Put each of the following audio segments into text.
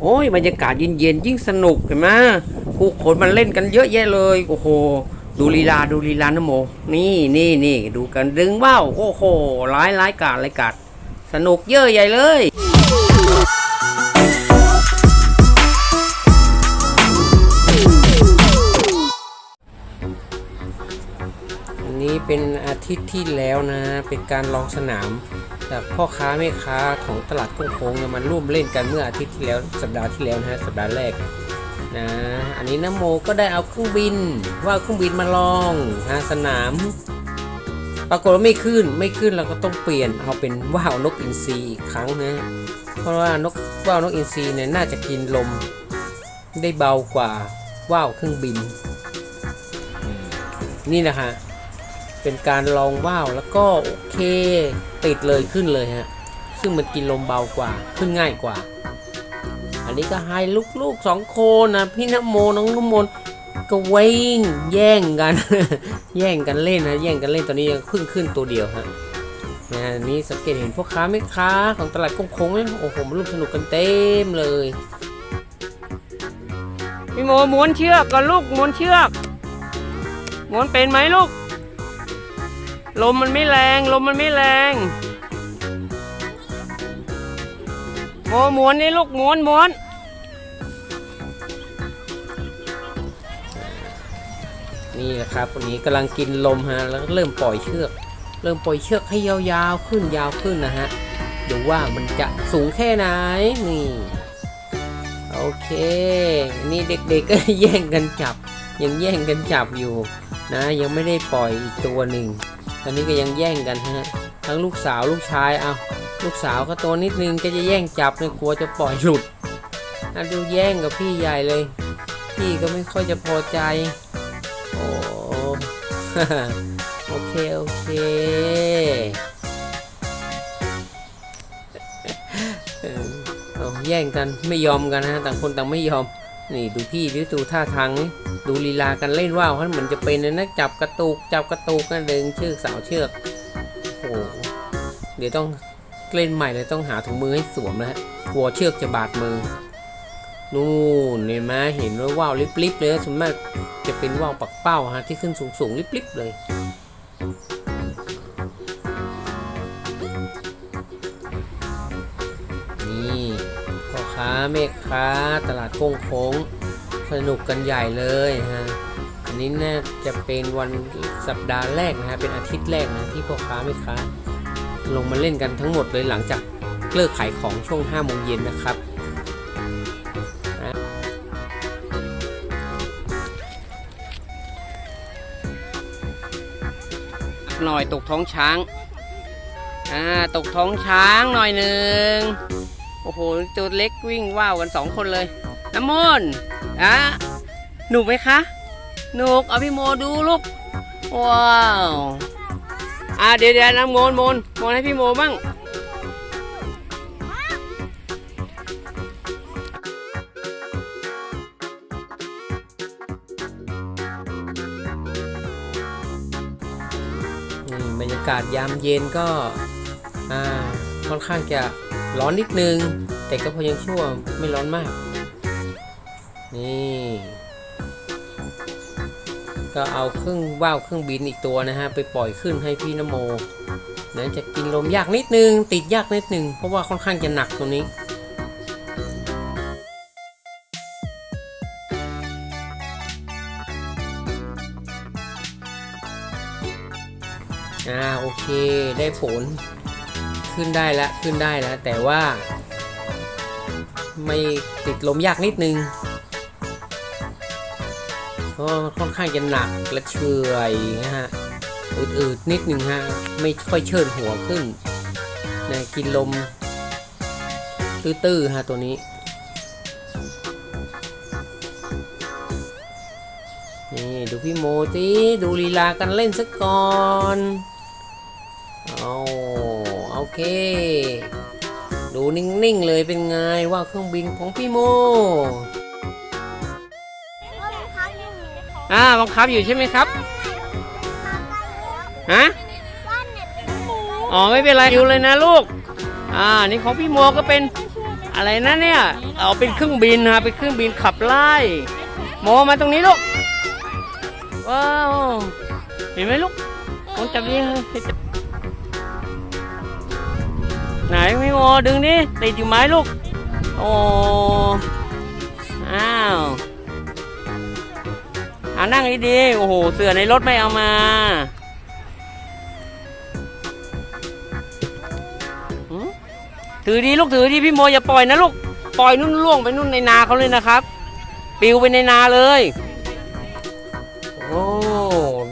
โอ้ยบรรยากาศเย็นๆยิ่งสนุกเห็นไหมผู้คนมันเล่นกันเยอะแยะเลย โอ้โห ดูลีลาดูลีลานะโม นี่นี่นี่ดูกันดึงว่าวโอ้โหร้ายร้ายกาดร้ายกาดสนุกเยอะใหญ่เลย์ที่แล้วนะ เป็นการลองสนามจากพ่อค้าแม่ค้าของตลาดกุ้งโค้งเนี่ยมันร่วมเล่นกันเมื่ออาทิตย์ที่แล้วสัปดาห์ที่แล้วนะฮะสัปดาห์แรกนะอันนี้น้ำโมก็ได้เอาเครื่องบิน ว่าเอาเครื่องบินมาลองนะสนาม ปรากฏว่าไม่ขึ้นไม่ขึ้นเราก็ต้องเปลี่ยนเอาเป็นว่าวนกอินทรีอีกครั้งนะเพราะว่านกว่าวนกอินทรีเนี่ยน่าจะกินลมได้เบากว่าว่าวเครื่องบิน นี่นะฮะ เป็นการลองว่าวแล้วก็โอเคติดเลยขึ้นเลยฮะ ซึ่งมันกินลมเบากว่าขึ้นง่ายกว่า อันนี้ก็ให้ลูกๆสองคนนะพี่นโมน้องน้ำมนก็วิ่งแย่งกัน แย่งกันเล่นนะแย่งกันเล่นตอนนี้ยังเพิ่งขึ้นตัวเดียวฮะนะนี้สังเกตเห็นพ่อค้าแม่ค้าของตลาดกงคงไหมโอ้โหมันร่วมสนุกกันเต็มเลยพี่โมม้วนเชือกก่อนลูกม้วนเชือกม้วนเป็นไหมลูก ลมมันไม่แรง ลมมันไม่แรงโมหม้วนนี่ลูกหม้วนม้วนนี่แหละครับวันนี้กำลังกินลมฮะแล้วเริ่มปล่อยเชือก เริ่มปล่อยเชือกให้ยาวๆขึ้นยาวขึ้นนะฮะดูว่ามันจะสูงแค่ไหนนี่โอเค นี่เด็กๆก็แย่งกันจับ ยังแย่งกันจับอยู่นะ ยังไม่ได้ปล่อยอีกตัวหนึ่ง ตอนนี้ก็ยังแย่งกันฮะทั้งลูกสาวลูกชายเอาลูกสาวก็ตัวนิดนึงก็จะแย่งจับเลยกลัวจะปล่อยหลุดอะดูแย่งกับพี่ใหญ่เลย พี่ก็ไม่ค่อยจะพอใจโอ้โอเคโอเคเออเอาแย่งกันไม่ยอมกันนะต่างคนต่างไม่ยอม นี่ดูพี่ดูดูท่าทางนี่ดูลีลากันเล่นว่าวเขาเหมือนจะเป็นนะจับกระตุกจับกระตุกนดึงเชือกสาวเชือกโอ้โหเดี๋ยวต้องเล่นใหม่เลยต้องหาถุงมือให้สวมนะฮะกลัวเชือกจะบาดมือนู่นเห็นไหมเห็นว่าว่าวลิบๆเลยส่วนมากจะเป็นว่าวปักเป้าฮะที่ขึ้นสูงๆลิบๆเลย พ่อค้าแม่ค้าตลาดโก้งโค้งสนุกกันใหญ่เลยฮะอันนี้น่าจะเป็นวันสัปดาห์แรกนะฮะเป็นอาทิตย์แรกนะที่พ่อค้าแม่ค้าลงมาเล่นกันทั้งหมดเลยหลังจากเลิกขายของช่วง5โมงเย็นนะครับหน่อยตกท้องช้าง อ่า ตกท้องช้างหน่อยหนึ่ง โอ้โหตัวเล็กวิ่งว่าวกันสองคนเลย น้ำมนต์อะหนุกไหมคะหนุกเอาพี่โมดูลูก ว้าวอ่าเดี๋ยวเดี๋ยวน้ำมนต์มนต์มนต์ให้พี่โมบ้างนี่บรรยากาศยามเย็นก็ อ่า ค่อนข้างจะร้อนนิดนึง แต่ก็พอยังชั่วไม่ร้อนมาก นี่ ก็เอาเครื่องว่าวเครื่องบินอีกตัวนะฮะ ไปปล่อยขึ้นให้พี่นโมนะจะกินลมยากนิดนึง ติดยากนิดนึง เพราะว่าค่อนข้างจะหนักตัวนี้อ่าโอเคได้ผล ขึ้นได้แล้วขึ้นได้แล้วแต่ว่า ไม่ติดลมยากนิดนึงเพราะค่อนข้างจะหนักและเฉอยนะฮะอืดๆนิดนึงฮะไม่ค่อยเชิดหัวขึ้นนะกินลม ตื้อๆฮะตัวนี้นี่ดูพี่โมสิดูลีลากันเล่นสักก่อน เอาโอ เค ดูนิ่ง ๆ เลยเป็นไงว่าเครื่องบินของพี่โมอ่าบังคับอยู่ใช่ไหมครับ ฮะ อ๋อไม่เป็นไรอยู่เลยนะลูก อ่า นี่ของพี่โมก็เป็นอะไรนะเนี่ยเอาเป็นเครื่องบินฮะเป็นเครื่องบินขับไล่โมมาตรงนี้ลูก ว้าว เห็นไหมลูกผมจับนี่ ไหนพี่โมดึงนี่ติดอยู่ไหมลูก โอ้อ้าวอ่านั่งดีๆโอ้โห เสือในรถไม่เอามา ถือดีลูกถือดีพี่โมอย่าปล่อยนะลูก ปล่อยนุ่นล่วงไปนุ่นในนาเขาเลยนะครับ ปิวไปในนาเลย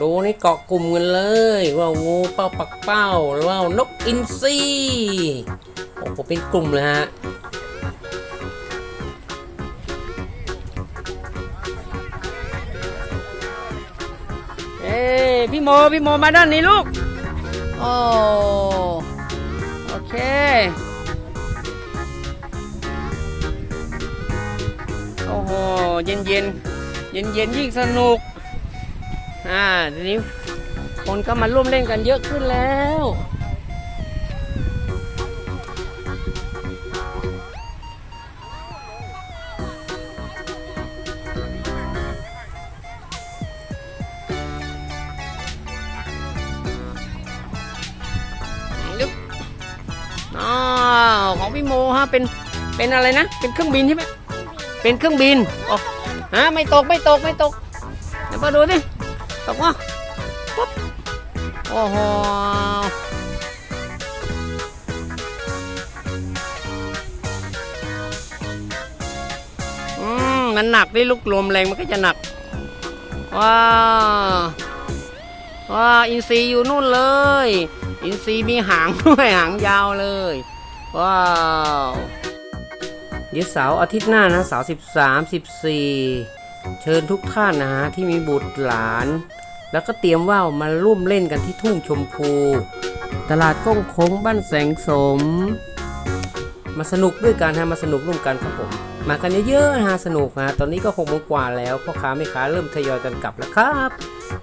ดูนี่เกาะกลุ่มกันเลย ว่างูเป้าปักเป้าหรือว่านกอินทรีโอ้โหเป็นกลุ่มเลยฮะเอ้ยพี่โมพี่โมมาด้านนี้ลูกโอ้โอเคโอ้โหเย็นเย็นเย็นเย็นๆยิ่งสนุก อ่าทีนี้คนก็มาร่วมเล่นกันเยอะขึ้นแล้วลึกอ๋อของพี่โมฮะเป็นเป็นอะไรนะ เป็นเครื่องบินใช่ไหมเป็นเครื่องบินโอ้ฮะไม่ตกไม่ตกไม่ตกเดี๋ยวมาดูสิ ตกวะปุ๊บโอ้โหอืมมันหนักดิลูกลมแรงมันก็จะหนัก ว้าวว้าอินซีอยู่นู่นเลย อินซีมีหางด้วยหางยาวเลย ว้าวเดี๋ยวเสาร์อาทิตย์หน้านะเสาร์13 14 เชิญทุกท่านนะฮะที่มีบุตรหลาน แล้วก็เตรียมว่าวมาร่วมเล่นกันที่ทุ่งชมพู ตลาดก้งโค้งบ้านแสงสม มาสนุกด้วยกันฮะมาสนุกร่วมกันครับผมมากันเยอะๆนะฮะสนุกนะตอนนี้ก็หกโมงกว่าแล้วพ่อค้าแม่ค้าเริ่มทยอยกันกลับแล้วครับ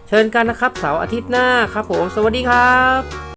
เชิญกันนะครับเสาร์อาทิตย์หน้าครับผม สวัสดีครับ